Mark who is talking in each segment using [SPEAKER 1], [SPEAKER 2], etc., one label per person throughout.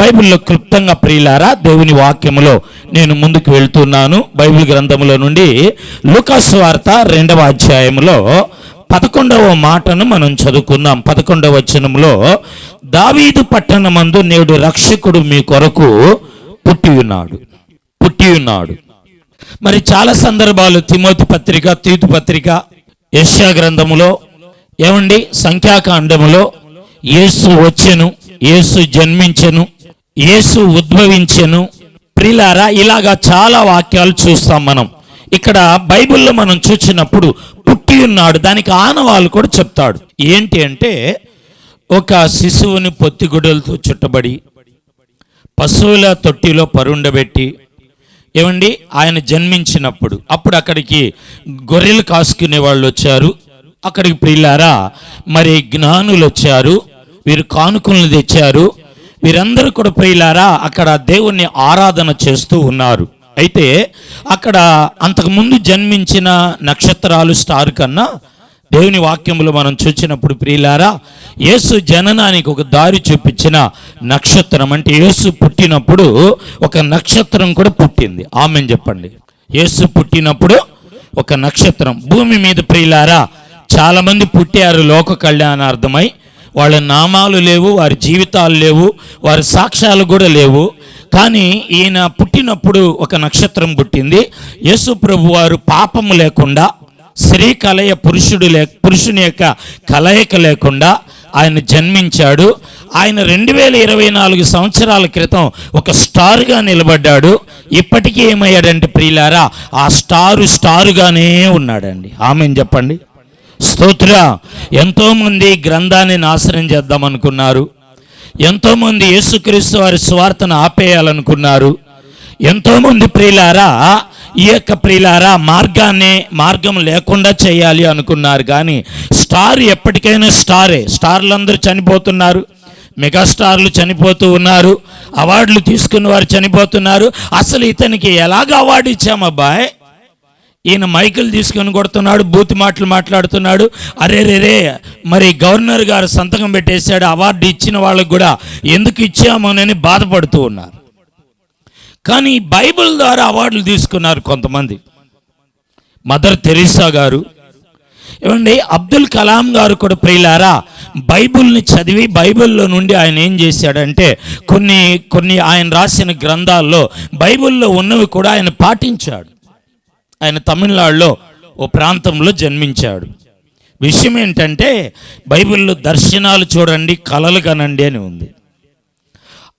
[SPEAKER 1] బైబిల్లో క్లుప్తంగా ప్రియులారా దేవుని వాక్యములో నేను ముందుకు వెళ్తున్నాను. బైబిల్ గ్రంథములో నుండి లూకాసు వార్త రెండవ అధ్యాయములో పదకొండవ మాటను మనం చదువుకుందాం. పదకొండవ వచనంలో దావీదు పట్టణమందు నేడు రక్షకుడు మీ కొరకు పుట్టి ఉన్నాడు. పుట్టి ఉన్నాడు. మరి చాలా సందర్భాలు తిమోతి పత్రిక తీతు పత్రిక యెషయా గ్రంథములో ఏమండి? సంఖ్యాకాండములో యేసు వచ్చెను యేసు జన్మించెను యేసు ఉద్భవించెను. ప్రిలారా ఇలాగా చాలా వాక్యాలు చూస్తాం మనం. ఇక్కడ బైబిల్లో మనం చూసినప్పుడు పుట్టి ఉన్నాడు దానికి ఆనవాళ్ళు కూడా చెప్తాడు. ఏంటి అంటే ఒక శిశువుని పొత్తిగుడలతో చుట్టబడి పశువుల తొట్టిలో పరుండబెట్టి ఏమండి ఆయన జన్మించినప్పుడు అప్పుడు అక్కడికి గొర్రెలు కాసుకునే వాళ్ళు వచ్చారు. అక్కడికి ప్రియులారా మరి జ్ఞానులు వచ్చారు వీరు కానుకలను తెచ్చారు. వీరందరూ కూడా ప్రియులారా అక్కడ దేవుణ్ణి ఆరాధన చేస్తూ ఉన్నారు. అయితే అక్కడ అంతకుముందు జన్మించిన నక్షత్రాలు స్టార్ కన్నా దేవుని వాక్యములు మనం చూసినప్పుడు ప్రియులారా యేసు జననానికి ఒక దారి చూపించిన నక్షత్రం అంటే యేసు పుట్టినప్పుడు ఒక నక్షత్రం కూడా పుట్టింది. ఆమె చెప్పండి. యేసు పుట్టినప్పుడు ఒక నక్షత్రం. భూమి మీద ప్రియులారా చాలామంది పుట్టారు లోక కళ్యాణార్థమై. వాళ్ళ నామాలు లేవు వారి జీవితాలు లేవు వారి సాక్ష్యాలు కూడా లేవు. కానీ ఈయన పుట్టినప్పుడు ఒక నక్షత్రం పుట్టింది. యేసు ప్రభు వారు పాపము లేకుండా స్త్రీ కలయ పురుషుడు లే పురుషుని యొక్క కలయిక లేకుండా ఆయన జన్మించాడు. ఆయన రెండు వేల ఇరవై నాలుగు సంవత్సరాల క్రితం ఒక స్టార్గా నిలబడ్డాడు. ఇప్పటికీ ఏమయ్యాడంటే ప్రియులారా ఆ స్టారు స్టారుగానే ఉన్నాడండి. ఆమెను చెప్పండి. స్తోత్ర. ఎంతోమంది గ్రంథాన్ని నాశనం చేద్దాం అనుకున్నారు ఎంతోమంది యేసుక్రీస్తు వారి స్వార్థను ఆపేయాలనుకున్నారు. ఎంతోమంది ప్రియులారా ఈ యొక్క ప్రియులారా మార్గాన్ని మార్గం లేకుండా చేయాలి అనుకున్నారు. కానీ స్టార్ ఎప్పటికైనా స్టారే. స్టార్లు అందరూ చనిపోతున్నారు. మెగాస్టార్లు చనిపోతూ ఉన్నారు. అవార్డులు తీసుకున్న వారు చనిపోతున్నారు. అసలు ఇతనికి ఎలాగ అవార్డు ఇచ్చామబ్బాయ్? ఈయన మైకులు తీసుకొని కొడుతున్నాడు బూతి మాటలు మాట్లాడుతున్నాడు. అరే రే రే మరి గవర్నర్ గారు సంతకం పెట్టేశాడు అవార్డు ఇచ్చిన వాళ్ళకు కూడా ఎందుకు ఇచ్చామోనని బాధపడుతూ ఉన్నారు. కానీ బైబిల్ ద్వారా అవార్డులు తీసుకున్నారు కొంతమంది. మదర్ తెరీసా గారు ఏమండి అబ్దుల్ కలాం గారు కూడా ప్రియులారా బైబిల్ని చదివి బైబిల్లో నుండి ఆయన ఏం చేశాడంటే కొన్ని కొన్ని ఆయన రాసిన గ్రంథాల్లో బైబిల్లో ఉన్నవి కూడా ఆయన పాటించాడు. ఆయన తమిళనాడులో ఓ ప్రాంతంలో జన్మించాడు. విషయం ఏంటంటే బైబిల్లో దర్శనాలు చూడండి కలలు కనండి అని ఉంది.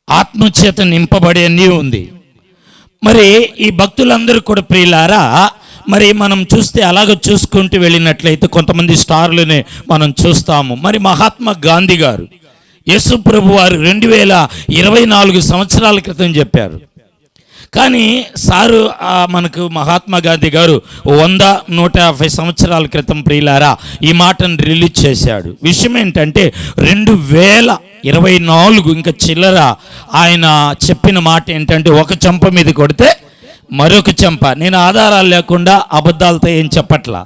[SPEAKER 1] ఆత్మచేత నింపబడి అని ఉంది. మరి ఈ భక్తులందరూ కూడా ప్రియులారా మరి మనం చూస్తే అలాగ చూసుకుంటూ వెళ్ళినట్లయితే కొంతమంది స్టార్లని మనం చూస్తాము. మరి మహాత్మా గాంధీ గారు యేసు ప్రభు వారు రెండు వేల ఇరవై నాలుగు సంవత్సరాల క్రితం చెప్పారు. కానీ సారు మనకు మహాత్మా గాంధీ గారు వంద నూట యాభై సంవత్సరాల క్రితం ప్రియులారా ఈ మాటను రిలీజ్ చేశాడు. విషయం ఏంటంటే రెండు వేల ఇరవై నాలుగు ఇంకా చిల్లర ఆయన చెప్పిన మాట ఏంటంటే ఒక చెంప మీద కొడితే మరొక చెంప. నేను ఆధారాలు లేకుండా అబద్ధాలతో ఏం చెప్పట్లా?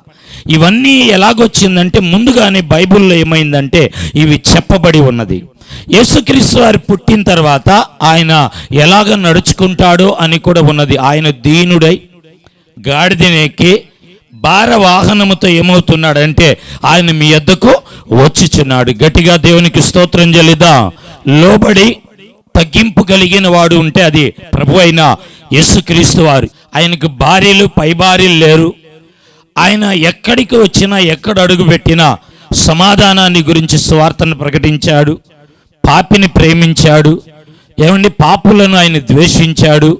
[SPEAKER 1] ఇవన్నీ ఎలాగొచ్చిందంటే ముందుగానే బైబిల్లో ఏమైందంటే ఇవి చెప్పబడి ఉన్నది. యేసుక్రీస్తు వారు పుట్టిన తర్వాత ఆయన ఎలాగ నడుచుకుంటాడో అని కూడా ఉన్నది. ఆయన దీనుడై గాడిదనెక్కి భార వాహనముతో ఏమవుతున్నాడంటే ఆయన మీ ఎద్దకు వచ్చిచున్నాడు. గట్టిగా దేవునికి స్తోత్రం చెల్లిదా లోబడి తగ్గింపు కలిగిన వాడు ఉంటే అది ప్రభు అయిన యేసుక్రీస్తు వారు. ఆయనకు భార్యలు పై భార్యలు లేరు. ఆయన ఎక్కడికి వచ్చినా ఎక్కడ అడుగు పెట్టినా సమాధానాన్ని గురించి స్వార్థను ప్రకటించాడు. పాపిని ప్రేమించాడు. ఏమండి? పాపులను ఆయన ద్వేషించాడు.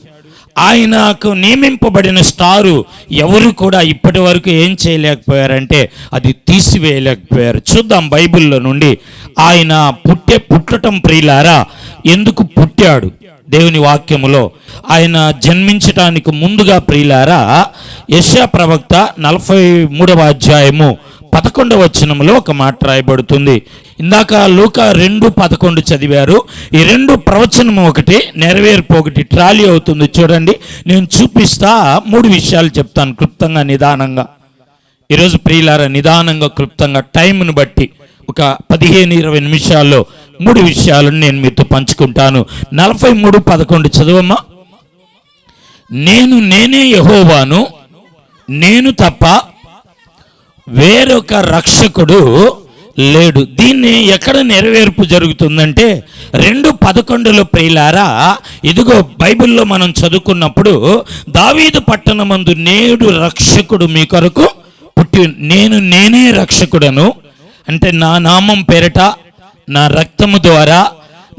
[SPEAKER 1] ఆయనకు నియమింపబడిన స్టారు ఎవరు కూడా ఇప్పటి వరకు ఏం చేయలేకపోయారంటే అది తీసివేయలేకపోయారు. చూద్దాం బైబిల్లో నుండి ఆయన పుట్టే పుట్టటం ప్రియులారా ఎందుకు పుట్టాడు దేవుని వాక్యములో? ఆయన జన్మించటానికి ముందుగా ప్రియులారా యశా ప్రవక్త నలభై మూడవ అధ్యాయము పదకొండవ వచనంలో ఒక మాట రాయబడుతుంది. ఇందాక లూక రెండు పదకొండు చదివారు. ఈ రెండు ప్రవచనం ఒకటి నెరవేర్పు ఒకటి ట్రాలీ అవుతుంది. చూడండి నేను చూపిస్తా మూడు విషయాలు చెప్తాను క్లుప్తంగా నిదానంగా. ఈరోజు ప్రియులార నిదానంగా క్లుప్తంగా టైంను బట్టి ఒక పదిహేను ఇరవై నిమిషాల్లో మూడు విషయాలను నేను మీతో పంచుకుంటాను. నలభై మూడు పదకొండు చదవమ్మా. నేను నేనే యహోవాను నేను తప్ప వేరొక రక్షకుడు లేడు. దీన్ని ఎక్కడ నెరవేర్పు జరుగుతుందంటే రెండు పదకొండులో ప్రియులారా ఇదిగో బైబిల్లో మనం చదువుకున్నప్పుడు దావీదు పట్టణమందు నేడు రక్షకుడు మీ కొరకు పుట్టి నేను నేనే రక్షకుడను అంటే నా నామం పేరట నా రక్తము ద్వారా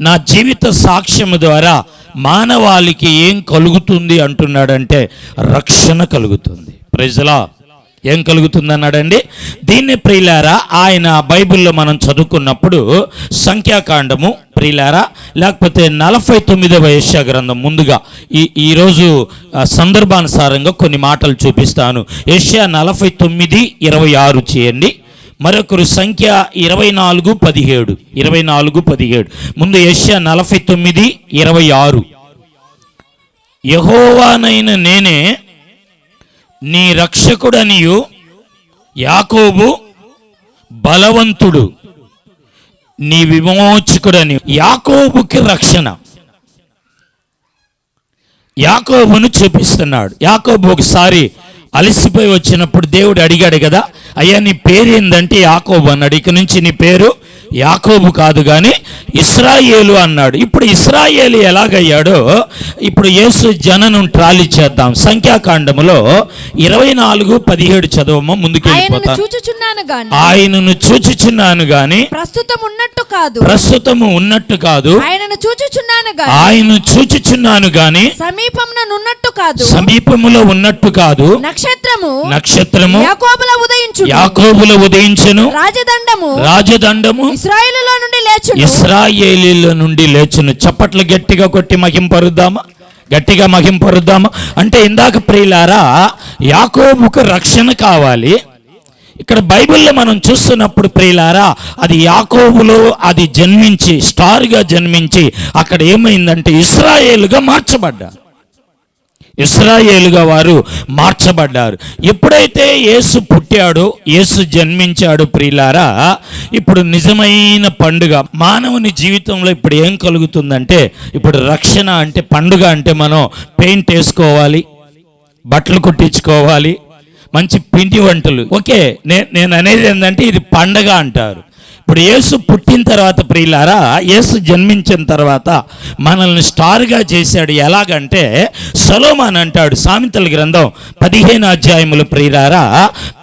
[SPEAKER 1] నా జీవిత సాక్ష్యము ద్వారా మానవాళికి ఏం కలుగుతుంది అంటున్నాడంటే రక్షణ కలుగుతుంది. ప్రజలా ఏం కలుగుతుందన్నాడండి? దీన్ని ప్రియులారా ఆయన బైబిల్లో మనం చదువుకున్నప్పుడు సంఖ్యాకాండము ప్రియులారా లేకపోతే నలభై తొమ్మిదవ యెషయా గ్రంథం ముందుగా ఈ ఈరోజు సందర్భానుసారంగా కొన్ని మాటలు చూపిస్తాను. యెషయా నలభై తొమ్మిది ఇరవై ఆరు చేయండి. మరొకరు సంఖ్య ఇరవై నాలుగు పదిహేడు. ఇరవై నాలుగు పదిహేడు. ముందు యెషయా నలభై తొమ్మిది ఇరవై ఆరు. యహోవానైన నేనే నీ రక్షకుడనియు యాకోబు బలవంతుడు. నీ విమోచకుడని యాకోబుకి రక్షణ. యాకోబును చూపిస్తున్నాడు. యాకోబు ఒకసారి అలసిపోయి వచ్చినప్పుడు దేవుడు అడిగాడు కదా అయ్యా నీ పేరు ఏందంటే యాకోబు అన్నాడు. ఇక నుంచి నీ పేరు యాకోబు కాదు కానీ ఇస్రాయేలు అన్నాడు. ఇప్పుడు ఇస్రాయేలు ఎలాగయ్యాడో ఇప్పుడు యేసు జననం ట్రాలీ చేద్దాం. సంఖ్యాకాండములో ఇరవై నాలుగు పదిహేడు చదవమ్మ ముందుకు
[SPEAKER 2] ఆయనను
[SPEAKER 1] వెళ్ళిపోతాను
[SPEAKER 2] చూచుచున్నాను గాని
[SPEAKER 1] ఆయనను చూచుచున్నాను గాని
[SPEAKER 2] ప్రస్తుతం ఉన్నట్టు కాదు.
[SPEAKER 1] ప్రస్తుతము ఉన్నట్టు కాదు.
[SPEAKER 2] ఆయనను చూచుచున్నాను
[SPEAKER 1] ఆయన చూచుచున్నాను గాని
[SPEAKER 2] సమీపమున నున్నట్టు కాదు.
[SPEAKER 1] సమీపములో ఉన్నట్టు కాదు.
[SPEAKER 2] నక్షత్రము
[SPEAKER 1] నక్షత్రము
[SPEAKER 2] యాకోబుల ఉదయించు
[SPEAKER 1] యాకోబులో ఉదయించును.
[SPEAKER 2] రాజదండము.
[SPEAKER 1] రాజదండము.
[SPEAKER 2] ఇస్రాయేలులో నుండి లేచును.
[SPEAKER 1] ఇస్రాయేలీల నుండి లేచును. చప్పట్లు గట్టిగా కొట్టి మహింపరుద్దామా? గట్టిగా మహింపరుద్దామా? అంటే ఇందాక ప్రియులారా యాకోబుకు రక్షణ కావాలి. ఇక్కడ బైబిల్లో మనం చూస్తున్నప్పుడు ప్రియులారా అది యాకోబులో అది జన్మించి స్టార్గా జన్మించి అక్కడ ఏమైందంటే ఇస్రాయేలుగా మార్చబడ్డారు. ఇస్రాయేలుగా వారు మార్చబడ్డారు. ఎప్పుడైతే యేసు పుట్టాడో యేసు జన్మించాడు ప్రియులారా ఇప్పుడు నిజమైన పండుగ మానవుని జీవితంలో ఇప్పుడు ఏం కలుగుతుందంటే ఇప్పుడు రక్షణ అంటే పండుగ అంటే మనం పెయింట్ వేసుకోవాలి బట్టలు కుట్టించుకోవాలి మంచి పిండి వంటలు. ఓకే నే- నేను అనేది ఏంటంటే ఇది పండగ అంటారు. ఇప్పుడు యేసు పుట్టిన తర్వాత ప్రియులారా యేసు జన్మించిన తర్వాత మనల్ని స్టార్గా చేశాడు ఎలాగంటే సొలోమాన్ అంటాడు సామెతల గ్రంథం పదిహేను అధ్యాయములు ప్రియులారా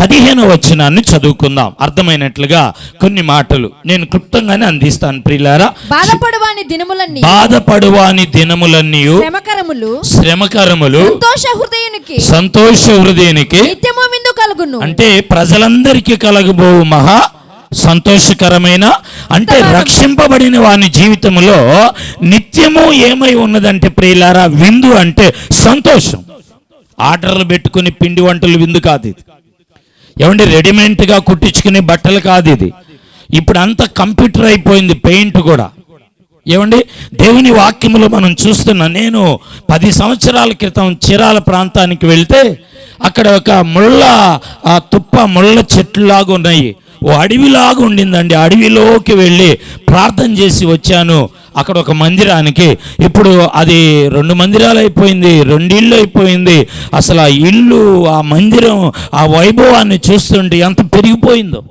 [SPEAKER 1] పదిహేను వచనాన్ని చదువుకుందాం. అర్థమైనట్లుగా కొన్ని మాటలు నేను క్లుప్తంగానే అందిస్తాను ప్రియులారా.
[SPEAKER 2] బాధపడువాని దినములన్నీ
[SPEAKER 1] బాధపడువాని దినములన్నీ
[SPEAKER 2] శ్రమకరములు
[SPEAKER 1] శ్రమకరములు
[SPEAKER 2] సంతోష హృదయునికి
[SPEAKER 1] సంతోష హృదయానికి
[SPEAKER 2] నిత్యము కలుగును.
[SPEAKER 1] అంటే ప్రజలందరికీ కలగబో మహా సంతోషకరమైన అంటే రక్షింపబడిన వాని జీవితంలో నిత్యము ఏమై ఉన్నదంటే ప్రియులారా విందు అంటే సంతోషం. ఆర్డర్లు పెట్టుకుని పిండి వంటలు విందు కాదు ఇది. ఏమండి రెడీమేడ్గా కుట్టించుకునే బట్టలు కాదు ఇది. ఇప్పుడు అంతా కంప్యూటర్ అయిపోయింది పెయింట్ కూడా. ఏమండి దేవుని వాక్యములో మనం చూస్తున్నాం నేను పది సంవత్సరాల క్రితం చిరాల ప్రాంతానికి వెళ్తే అక్కడ ఒక ముళ్ళ ఆ తుప్ప ముళ్ళ చెట్లులాగా ఉన్నాయి. ఓ అడవిలాగా ఉండిందండి. అడవిలోకి వెళ్ళి ప్రార్థన చేసి వచ్చాను. అక్కడ ఒక మందిరానికి. ఇప్పుడు అది రెండు మందిరాలు అయిపోయింది రెండిళ్ళు అయిపోయింది. అసలు ఆ ఇల్లు ఆ మందిరం ఆ వైభవాన్ని చూస్తుంటే ఎంత పెరిగిపోయిందో.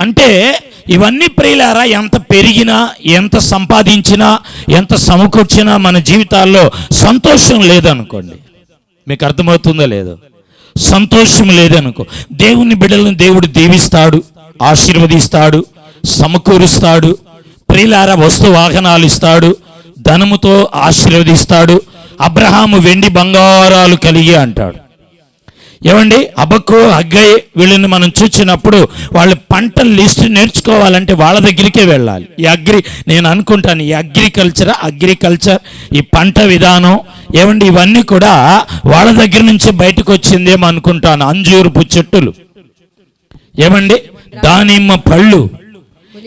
[SPEAKER 1] అంటే ఇవన్నీ ప్రియులారా ఎంత పెరిగినా ఎంత సంపాదించినా ఎంత సమకూర్చినా మన జీవితాల్లో సంతోషం లేదనుకోండి. మీకు అర్థమవుతుందో లేదో? సంతోషం లేదనుకో. దేవుని బిడ్డలను దేవుడు దీవిస్తాడు ఆశీర్వదిస్తాడు సమకూరుస్తాడు ప్రియులార వస్తు వాహనాలు ఇస్తాడు ధనముతో ఆశీర్వదిస్తాడు అబ్రహాము వెండి బంగారాలు కలిగి అంటాడు. ఏమండి? అబక్కు అగ్గయ్య వీళ్ళని మనం చూసినప్పుడు వాళ్ళు పంటల లిస్ట్ నేర్చుకోవాలంటే వాళ్ళ దగ్గరికే వెళ్ళాలి. ఈ అగ్రి నేను అనుకుంటాను ఈ అగ్రికల్చర్ అగ్రికల్చర్ ఈ పంట విధానం ఏమండి ఇవన్నీ కూడా వాళ్ళ దగ్గర నుంచి బయటకు వచ్చిందేమో అనుకుంటాను. అంజూరుపు చెట్టులు. ఏమండి దానిమ్మ పళ్ళు.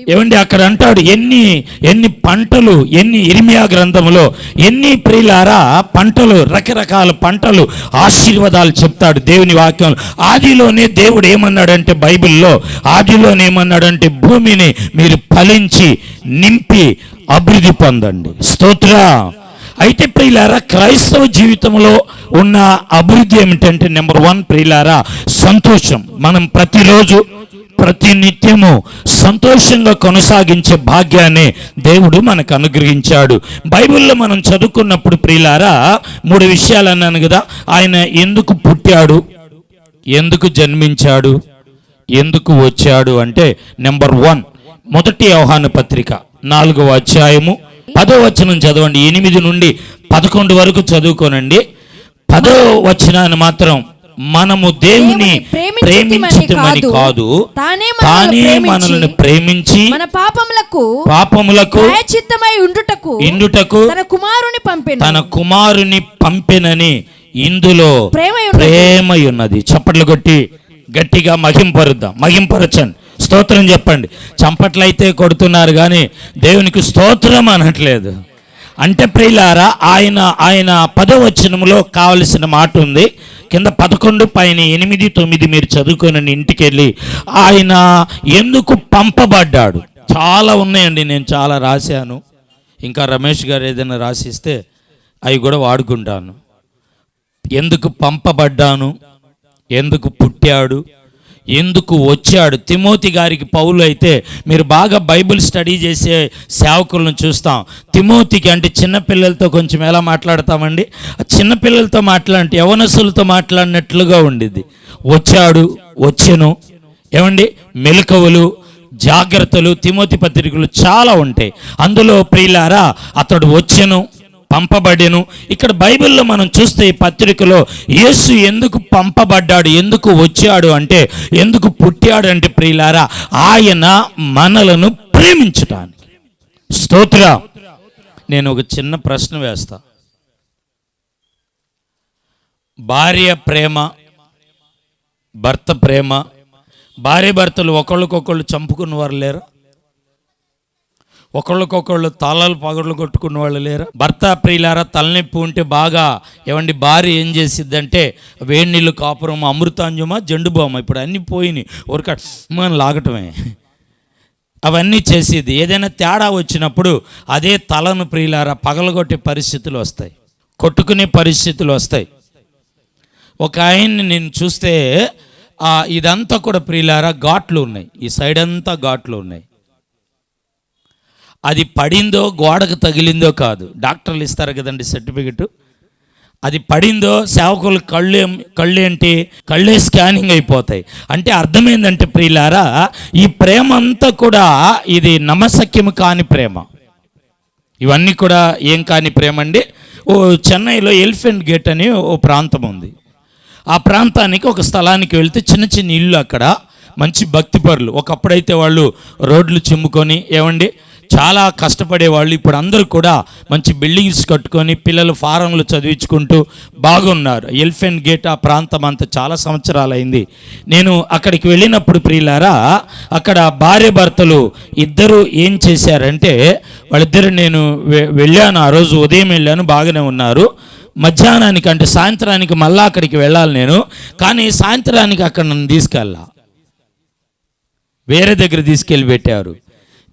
[SPEAKER 1] ఏమండి అక్కడ అంటాడు ఎన్ని ఎన్ని పంటలు ఎన్ని ఇరిమియా గ్రంథములో ఎన్ని ప్రియులారా పంటలు రకరకాల పంటలు ఆశీర్వాదాలు చెప్తాడు దేవుని వాక్యం ఆదిలోనే దేవుడు ఏమన్నాడంటే బైబిల్లో ఆదిలోనే ఏమన్నాడంటే భూమిని మీరు ఫలించి నింపి అభివృద్ధి పొందండి. స్తోత్ర. అయితే ప్రియులారా క్రైస్తవ జీవితంలో ఉన్న అభివృద్ధి ఏమిటంటే నెంబర్ వన్ ప్రియులారా సంతోషం. మనం ప్రతిరోజు ప్రతి నిత్యము సంతోషంగా కొనసాగించే భాగ్యాన్ని దేవుడు మనకు అనుగ్రహించాడు. బైబిల్లో మనం చదువుకున్నప్పుడు ప్రియులారా మూడు విషయాలు అన్నాను కదా ఆయన ఎందుకు పుట్టాడు? ఎందుకు జన్మించాడు? ఎందుకు వచ్చాడు? అంటే నెంబర్ వన్ మొదటి వ్యవహాన పత్రిక నాలుగవ అధ్యాయము పదో వచనం చదవండి. ఎనిమిది నుండి పదకొండు వరకు చదువుకోనండి. పదో వచనాన్ని మాత్రం మనము దేవుని ప్రేమించమని కాదు.
[SPEAKER 2] తానే మనల్ని ప్రేమించి మన పాపములకు
[SPEAKER 1] పాపములకు
[SPEAKER 2] ప్రాయచిత్తమై ఉండుటకు
[SPEAKER 1] ఇండుటకు
[SPEAKER 2] తన కుమారుని పంపెను.
[SPEAKER 1] తన కుమారుని పంపెనని ఇందులో.
[SPEAKER 2] ప్రేమై ఉన్నది.
[SPEAKER 1] చప్పట్లు కొట్టి గట్టిగా మహింపరుద్దాం. మహింపరచండి. స్తోత్రం చెప్పండి. చంపట్లయితే కొడుతున్నారు కానీ దేవునికి స్తోత్రం అనట్లేదు. అంటే ప్రియులారా ఆయన ఆయన పదవచనంలో కావలసిన మాట ఉంది. కింద పదకొండు పైన ఎనిమిది తొమ్మిది మీరు చదువుకొని ఇంటికి వెళ్ళి ఆయన ఎందుకు పంపబడ్డాడు? చాలా ఉన్నాయండి నేను చాలా రాశాను. ఇంకా రమేష్ గారు ఏదైనా రాసిస్తే అవి కూడా వాడుకుంటాను. ఎందుకు పంపబడ్డాను? ఎందుకు పుట్టాడు? ఎందుకు వచ్చాడు? తిమోతి గారికి పౌలు అయితే మీరు బాగా బైబిల్ స్టడీ చేసే సేవకులను చూస్తాం. తిమోతికి అంటే చిన్నపిల్లలతో కొంచెం ఎలా మాట్లాడతామండి? చిన్నపిల్లలతో మాట్లాడి యవనసులతో మాట్లాడినట్లుగా ఉండిద్ది. వచ్చాడు వచ్చెను. ఏమండి? మెలకువలు జాగ్రత్తలు తిమోతి పత్రికలు చాలా ఉంటాయి. అందులో ప్రియులారా అతడు వచ్చెను. పంపబడెను. ఇక్కడ బైబిల్లో మనం చూస్తే ఈ పత్రికలో యేసు ఎందుకు పంపబడ్డాడు ఎందుకు వచ్చాడు అంటే ఎందుకు పుట్టాడు అంటే ప్రియులారా ఆయన మనలను ప్రేమించటానికి. స్తోత్ర. నేను ఒక చిన్న ప్రశ్న వేస్తా. భార్య ప్రేమ భర్త ప్రేమ భార్య భర్తలు ఒకళ్ళకొకళ్ళు చంపుకున్న వారు లేరా? ఒకళ్ళకొకళ్ళు తలలు పగళ్ళు కొట్టుకున్న వాళ్ళు లేరా? భర్త ప్రియులారా తలనొప్పి ఉంటే బాగా ఏమండి భార్య ఏం చేసిద్దంటే వేడి నీళ్ళు కాపురం అమృతాంజమా జండు బామ ఇప్పుడు అన్నీ పోయినాయి. ఊరిక మనం లాగటమే. అవన్నీ చేసేది. ఏదైనా తేడా వచ్చినప్పుడు అదే తలను ప్రియులారా పగలగొట్టే పరిస్థితులు వస్తాయి. కొట్టుకునే పరిస్థితులు వస్తాయి. ఒక ఆయన్ని నేను చూస్తే ఇదంతా కూడా ప్రియులారా ఘాట్లు ఉన్నాయి. ఈ సైడ్ అంతా ఘాట్లు ఉన్నాయి. అది పడిందో గోడకు తగిలిందో కాదు. డాక్టర్లు ఇస్తారు కదండి సర్టిఫికెట్. అది పడిందో సేవకులు కళ్ళు కళ్ళు ఏంటి? కళ్ళే స్కానింగ్ అయిపోతాయి. అంటే అర్థమైందంటే ప్రియులారా ఈ ప్రేమ అంతా కూడా ఇది నమసక్యము కాని ప్రేమ. ఇవన్నీ కూడా ఏం కాని ప్రేమ అండి? ఓ చెన్నైలో ఎలిఫెంట్ గేట్ అని ఓ ప్రాంతం ఉంది. ఆ ప్రాంతానికి ఒక స్థలానికి వెళ్తే చిన్న చిన్న ఇల్లు అక్కడ. మంచి భక్తిపరులు ఒకప్పుడైతే వాళ్ళు రోడ్లు చిమ్ముకొని ఏమండి? చాలా కష్టపడే వాళ్ళు ఇప్పుడు అందరూ కూడా మంచి బిల్డింగ్స్ కట్టుకొని పిల్లలు ఫారంలు చదివించుకుంటూ బాగున్నారు. ఎల్ఫెన్ గేట్ ఆ ప్రాంతం అంతా చాలా సంవత్సరాలైంది. నేను అక్కడికి వెళ్ళినప్పుడు ప్రియులారా అక్కడ భార్య భర్తలు ఇద్దరు ఏం చేశారంటే వాళ్ళిద్దరు నేను వె- వెళ్ళాను. ఆ రోజు ఉదయం వెళ్ళాను బాగానే ఉన్నారు. మధ్యాహ్నానికి అంటే సాయంత్రానికి మళ్ళీ అక్కడికి వెళ్ళాలి నేను. కానీ సాయంత్రానికి అక్కడ నన్ను తీసుకెళ్ళా. వేరే దగ్గర తీసుకెళ్ళి పెట్టారు.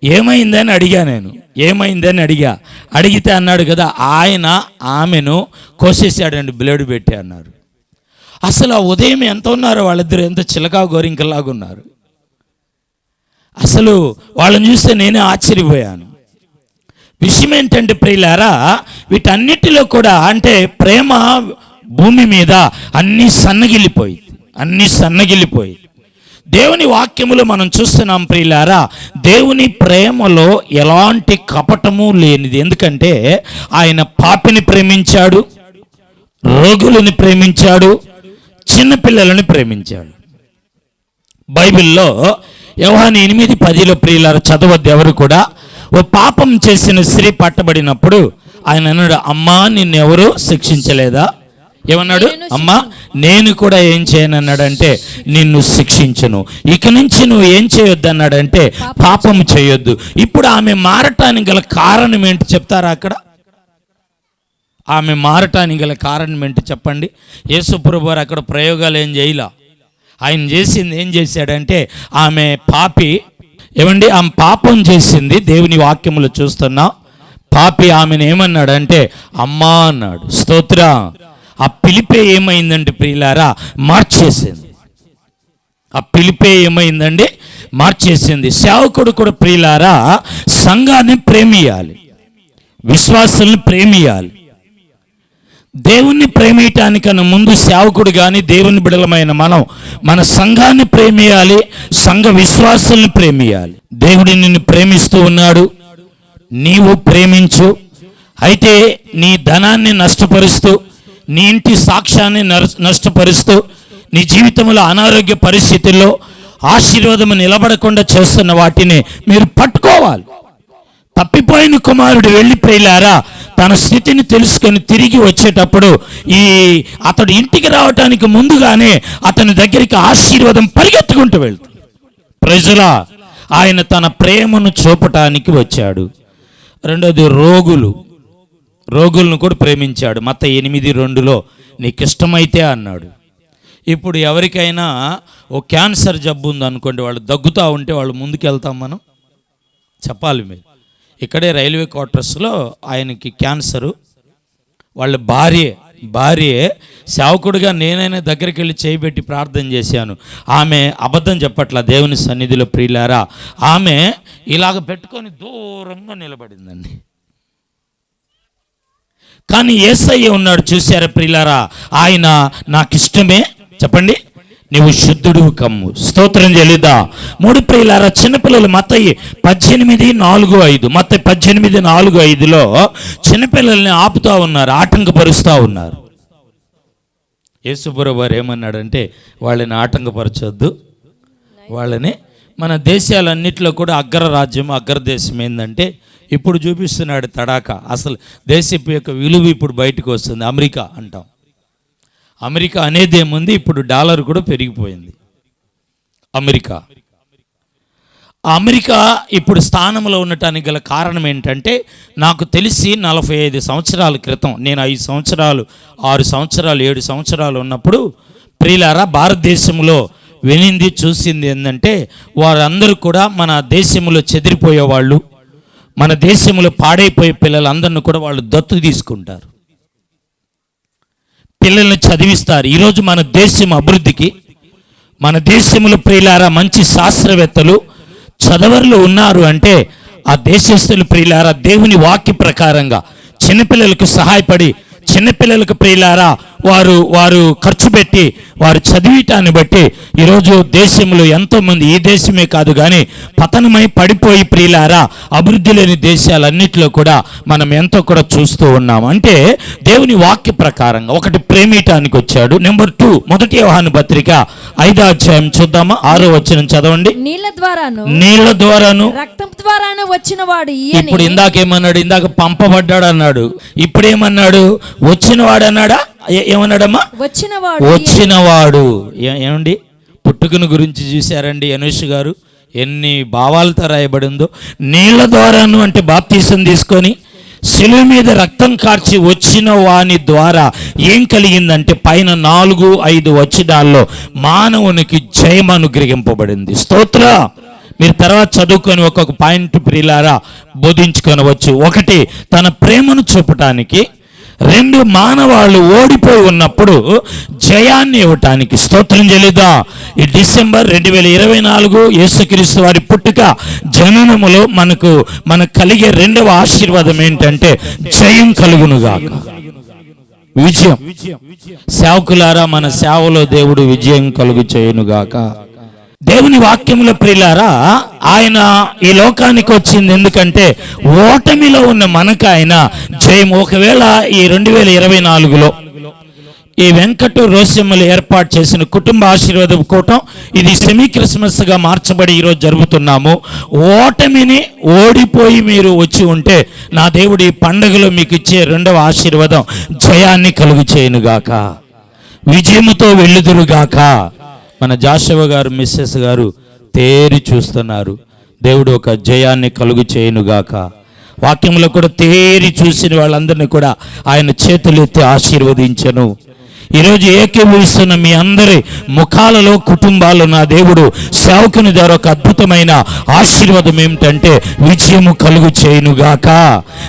[SPEAKER 1] ఏమైందని అడిగా నేను. ఏమైందని అడిగా. అడిగితే అన్నాడు కదా ఆయన ఆమెను కోసేసాడండి బ్లేడ్ పెట్టి అన్నారు. అసలు ఆ ఉదయం ఎంత ఉన్నారు వాళ్ళిద్దరు? ఎంత చిలకా గోరింకలాగా ఉన్నారు. అసలు వాళ్ళని చూస్తే నేనే ఆశ్చర్యపోయాను. విషయం ఏంటంటే ప్రియులారా వీటన్నిటిలో కూడా అంటే ప్రేమ భూమి మీద అన్ని సన్నగిల్లిపోయి అన్ని సన్నగిల్లిపోయి దేవుని వాక్యములు మనం చూస్తున్నాం ప్రియులారా దేవుని ప్రేమలో ఎలాంటి కపటము లేనిది. ఎందుకంటే ఆయన పాపిని ప్రేమించాడు రోగులని ప్రేమించాడు చిన్నపిల్లలను ప్రేమించాడు. బైబిల్లో యోహాను ఎనిమిది పదిలో ప్రియులార చదవద్దు ఎవరు కూడా ఓ పాపం చేసిన స్త్రీ పట్టబడినప్పుడు ఆయన అన్నాడు అమ్మా నిన్నెవరూ శిక్షించలేదా? ఏమన్నాడు? అమ్మా నేను కూడా ఏం చేయను అన్నాడంటే నిన్ను శిక్షించను. ఇక నుంచి నువ్వు ఏం చేయొద్దు అన్నాడంటే పాపం చేయొద్దు. ఇప్పుడు ఆమె మారటానికి గల కారణం ఏంటి చెప్తారా అక్కడ? ఆమె మారటానికి గల కారణం ఏంటి చెప్పండి. యేసుప్రభు వారు అక్కడ ప్రయోగాలు ఏం చేయలా? ఆయన చేసింది ఏం చేశాడంటే ఆమె పాపి ఏమండి ఆమె పాపం చేసింది దేవుని వాక్యములు చూస్తున్నా. పాపి ఆమెను ఏమన్నాడంటే అమ్మా అన్నాడు. స్తోత్ర. ఆ పిలిపే ఏమైందంటే ప్రియులారా? మార్చేసింది. ఆ పిలిపే ఏమైందండి? మార్చేసింది. సేవకుడు కూడా ప్రియులారా సంఘాన్ని ప్రేమియాలి. విశ్వాసుల్ని ప్రేమియాలి. దేవుణ్ణి ప్రేమియటానికన్నా ముందు సేవకుడు కానీ దేవుని బిడలమైన మనం మన సంఘాన్ని ప్రేమియాలి సంఘ విశ్వాసుల్ని ప్రేమియాలి. దేవుడి నిన్ను ప్రేమిస్తూ ఉన్నాడు. నీవు ప్రేమించు. అయితే నీ ధనాన్ని నష్టపరుస్తూ నీ ఇంటి సాక్ష్యాన్ని నష్టపరుస్తూ నీ జీవితంలో అనారోగ్య పరిస్థితుల్లో ఆశీర్వాదం నిలబడకుండా చేస్తున్న వాటిని మీరు పట్టుకోవాలి. తప్పిపోయిన కుమారుడు వెళ్ళి తన స్థితిని తెలుసుకొని తిరిగి వచ్చేటప్పుడు ఈ అతడు ఇంటికి రావటానికి ముందుగానే అతని దగ్గరికి ఆశీర్వాదం పరిగెత్తుకుంటూ వెళ్తుంది ప్రజలా ఆయన తన ప్రేమను చూపటానికి వచ్చాడు. రెండోది రోగులు. రోగులను కూడా ప్రేమించాడు. మత ఎనిమిది రెండులో నీకు ఇష్టమైతే అన్నాడు. ఇప్పుడు ఎవరికైనా ఓ క్యాన్సర్ జబ్బు ఉంది అనుకోండి వాళ్ళు దగ్గుతూ ఉంటే వాళ్ళు ముందుకెళ్తాం మనం? చెప్పాలి మీరు. ఇక్కడే రైల్వే క్వార్టర్స్లో ఆయనకి క్యాన్సరు. వాళ్ళ భార్య భార్య సేవకుడిగా నేనైనా దగ్గరికి వెళ్ళి చేయబెట్టి ప్రార్థన చేశాను. ఆమె అబద్ధం చెప్పట్ల దేవుని సన్నిధిలో ప్రియులారా. ఆమె ఇలాగ పెట్టుకొని దూరంగా నిలబడిందండి. కానీ ఏసయ్య ఉన్నాడు చూశారా ప్రిలారా? ఆయన నాకు ఇష్టమే చెప్పండి. నీవు శుద్ధుడు కమ్ము. స్తోత్రం చెల్లిదా మూడు ప్రియులారా చిన్నపిల్లలు మత్తయి పద్దెనిమిది నాలుగు ఐదు. మత పద్దెనిమిది నాలుగు ఐదులో చిన్నపిల్లల్ని ఆపుతా ఉన్నారు ఆటంకపరుస్తూ ఉన్నారు. యేసుపుర వారు ఏమన్నాడంటే వాళ్ళని ఆటంకపరచొద్దు. వాళ్ళని మన దేశాలన్నింటిలో కూడా అగ్రరాజ్యం అగ్రదేశం ఏంటంటే ఇప్పుడు చూపిస్తున్నాడు తడాక. అసలు దేశపు యొక్క విలువ ఇప్పుడు బయటకు వస్తుంది. అమెరికా అంటాం. అమెరికా అనేది ఏముంది? ఇప్పుడు డాలర్ కూడా పెరిగిపోయింది. అమెరికా. అమెరికా ఇప్పుడు స్థానంలో ఉండటానికి గల కారణం ఏంటంటే నాకు తెలిసి నలభై ఐదు సంవత్సరాల క్రితం నేను ఐదు సంవత్సరాలు ఆరు సంవత్సరాలు ఏడు సంవత్సరాలు ఉన్నప్పుడు ప్రియులారా భారతదేశంలో వినింది చూసింది ఏంటంటే వారందరూ కూడా మన దేశంలో చెదిరిపోయేవాళ్ళు. మన దేశంలో పాడైపోయే పిల్లలందరిని కూడా వాళ్ళు దత్తు తీసుకుంటారు. పిల్లల్ని చదివిస్తారు. ఈరోజు మన దేశం అభివృద్ధికి మన దేశంలో ప్రియులారా మంచి శాస్త్రవేత్తలు చదవరులు ఉన్నారు అంటే ఆ దేశస్తులు ప్రియులారా దేవుని వాక్య ప్రకారంగా చిన్నపిల్లలకు సహాయపడి చిన్నపిల్లలకు ప్రియులారా వారు వారు ఖర్చు పెట్టి వారు చదివిటాన్ని బట్టి ఈరోజు దేశంలో ఎంతోమంది ఈ దేశమే కాదు కానీ పతనమై పడిపోయి ప్రియులారా అభివృద్ధి లేని దేశాలన్నిటిలో కూడా మనం ఎంతో కూడా చూస్తూ ఉన్నాం. అంటే దేవుని వాక్య ప్రకారంగా ఒకటి ప్రేమిటానికి వచ్చాడు. నెంబర్ టూ మొదటి యోహాను పత్రిక ఐదో అధ్యాయం చూద్దామా? ఆరో వచ్చిన చదవండి.
[SPEAKER 2] నీళ్ళ ద్వారాను
[SPEAKER 1] నీళ్ళ ద్వారాను.
[SPEAKER 2] రక్తం ద్వారాను వచ్చిన వాడు
[SPEAKER 1] ఇప్పుడు ఇందాకేమన్నాడు? ఇందాక పంపబడ్డాడు అన్నాడు ఇప్పుడు ఏమన్నాడు వచ్చినవాడు అన్నాడా ఏమన్నాడమ్మా?
[SPEAKER 2] వచ్చిన వాడు
[SPEAKER 1] వచ్చినవాడు. ఏ- ఏమండి? పుట్టుకను గురించి చూశారండి అనూష్ గారు. ఎన్ని భావాలతో రాయబడిందో. నీళ్ళ ద్వారాను అంటే బాప్తీసం తీసుకొని శిలువ మీద రక్తం కార్చి వచ్చిన వాని ద్వారా ఏం కలిగిందంటే పైన నాలుగు ఐదు వచ్చినాల్లో మానవునికి జయం అనుగ్రహింపబడింది. స్తోత్ర! మీరు తర్వాత చదువుకొని ఒక్కొక్క పాయింట్ ప్రియులారా బోధించుకొనవచ్చు ఒకటి తన ప్రేమను చూపటానికి రెండు మానవాళ్ళు ఓడిపోయి ఉన్నప్పుడు జయాన్ని ఇవ్వటానికి స్తోత్రం చెల్లిదా ఈ డిసెంబర్ రెండు వేల ఇరవై నాలుగు యేసుక్రీస్తు వారి పుట్టుక జననములో మనకు మనకు కలిగే రెండవ ఆశీర్వాదం ఏంటంటే జయం కలుగునుగా విజయం. సేవకులారా మన సేవలో దేవుడు విజయం కలుగు చేయనుగాక. దేవుని వాక్యముల ప్రిలారా ఆయన ఈ లోకానికి వచ్చింది ఎందుకంటే ఓటమిలో ఉన్న మనకు ఆయన జయం ఒకవేళ ఈ రెండు వేల ఇరవై నాలుగులో ఈ వెంకట రోసిమ్మలు ఏర్పాటు చేసిన కుటుంబ ఆశీర్వాద కూటం ఇది సెమీ క్రిస్మస్గా మార్చబడి ఈరోజు జరుపుతున్నాము. ఓటమిని ఓడిపోయి మీరు వచ్చి ఉంటే నా దేవుడు ఈ పండుగలో మీకు ఇచ్చే రెండవ ఆశీర్వాదం జయాన్ని కలుగు చేయనుగాక. విజయముతో వెళ్ళుదురుగాక. మన జాషవ గారు మిస్సెస్ గారు తేరి చూస్తున్నారు. దేవుడు ఒక జయాన్ని కలుగు చేయనుగాక వాక్యంలో కూడా తేరి చూసిన వాళ్ళందరినీ కూడా ఆయన చేతులెత్తి ఆశీర్వదించను. ఈరోజు ఏకీభవిస్తున్న మీ అందరి ముఖాలలో కుటుంబాలు నా దేవుడు సేవకుని ద్వారా ఒక అద్భుతమైన ఆశీర్వాదం ఏమిటంటే విజయము కలుగు చేయునుగాక.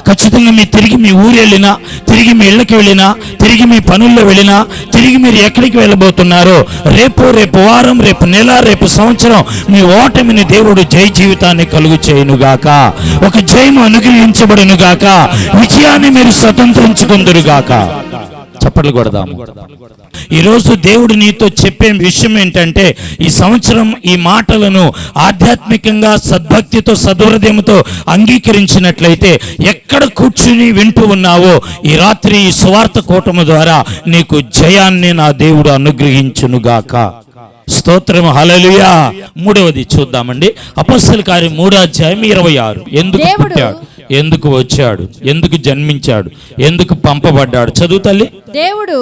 [SPEAKER 1] ఖచ్చితంగా మీ తిరిగి మీ ఊరు వెళ్ళినా తిరిగి మీ ఇళ్ళకి వెళ్ళినా తిరిగి మీ పనుల్లో వెళ్ళినా తిరిగి మీరు ఎక్కడికి వెళ్ళబోతున్నారో రేపు రేపు వారం రేపు నెల రేపు సంవత్సరం మీ ఓటమిని దేవుడు జై జీవితాన్ని కలుగు చేయునుగాక. ఒక జయము అనుగ్రహించబడునుగాక. విజయాన్ని మీరు స్వతంత్రించుకుందురుగాక. చప్పట్లు కొడదాము. ఈరోజు దేవుడు నీతో చెప్పే విషయం ఏంటంటే ఈ సంవత్సరం ఈ మాటలను ఆధ్యాత్మికంగా సద్భక్తితో సదృదయంతో అంగీకరించినట్లయితే ఎక్కడ కూర్చుని వింటూ ఉన్నావో ఈ రాత్రి ఈ సువార్త కూటము ద్వారా నీకు జయాన్ని నా దేవుడు అనుగ్రహించునుగాక. స్తోత్రం హలలుయా మూడవది చూద్దామండి. అపస్సుల కార్యం మూడో అధ్యాయం ఇరవై ఆరు. ఎందుకు పుట్టాడు? ఎందుకు వచ్చాడు? ఎందుకు జన్మించాడు? ఎందుకు పంపబడ్డాడు? చదువు తల్లి.
[SPEAKER 2] దేవుడు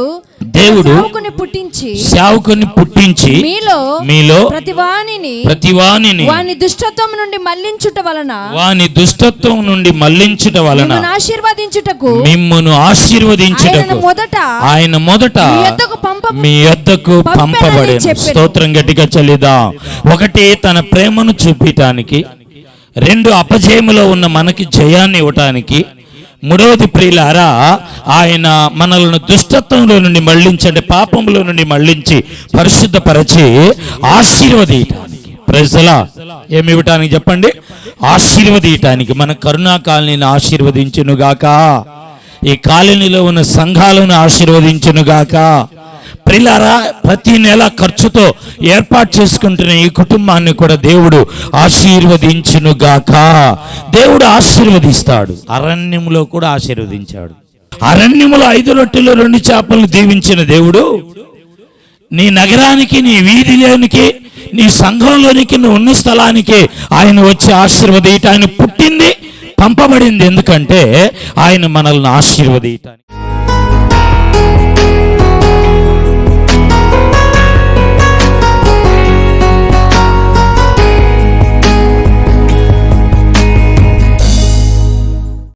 [SPEAKER 1] దేవుడు
[SPEAKER 2] సేవకుని పుట్టించి
[SPEAKER 1] సేవకుని పుట్టించి
[SPEAKER 2] మీలో
[SPEAKER 1] మీలో
[SPEAKER 2] ప్రతివానిని
[SPEAKER 1] ప్రతివానిని
[SPEAKER 2] వాని దుష్టత్వం నుండి మళ్ళించుట వలన
[SPEAKER 1] వాని దుష్టత్వం నుండి మళ్ళించుట వలన
[SPEAKER 2] ఆశీర్వదించుటకు
[SPEAKER 1] మిమ్మును ఆశీర్వదించుటకు
[SPEAKER 2] మొదట
[SPEAKER 1] ఆయన మొదట
[SPEAKER 2] మీ యొద్దకు పంప
[SPEAKER 1] మీ యొద్దకు
[SPEAKER 2] పంపెనని
[SPEAKER 1] పంపబడేను.
[SPEAKER 2] చెప్పెను.
[SPEAKER 1] స్తోత్రం గట్టిగా చల్లిదా ఒకటి తన ప్రేమను చూపించటానికి రెండు అపజయములో ఉన్న మనకి జయాన్ని ఇవ్వటానికి మూడవది ప్రియులారా ఆయన మనలను దుష్టత్వంలో నుండి మళ్ళించండి పాపంలో నుండి మళ్ళించి పరిశుద్ధపరచి ఆశీర్వదీయటానికి ప్రజలా ఏమి ఇవ్వటానికి చెప్పండి? ఆశీర్వదీయటానికి మన కరుణా కాలనీని ఆశీర్వదించునుగాక. ఈ కాలనీలో ఉన్న సంఘాలను ఆశీర్వదించునుగాక. ప్రిలారా ప్రతి నెల ఖర్చుతో ఏర్పాటు చేసుకుంటున్న ఈ కుటుంబాన్ని కూడా దేవుడు ఆశీర్వదించునుగాక. దేవుడు ఆశీర్వదిస్తాడు. అరణ్యములో కూడా ఆశీర్వదించాడు. అరణ్యములో ఐదు రొట్టెలు రెండు చేపలను దీవించిన దేవుడు నీ నగరానికి నీ వీధిలోనికి నీ సంఘంలోనికి నువ్వు ఉన్న స్థలానికి ఆయన వచ్చి ఆశీర్వదీయటానికి పుట్టింది పంపబడింది. ఎందుకంటే ఆయన మనల్ని ఆశీర్వదీయటానికి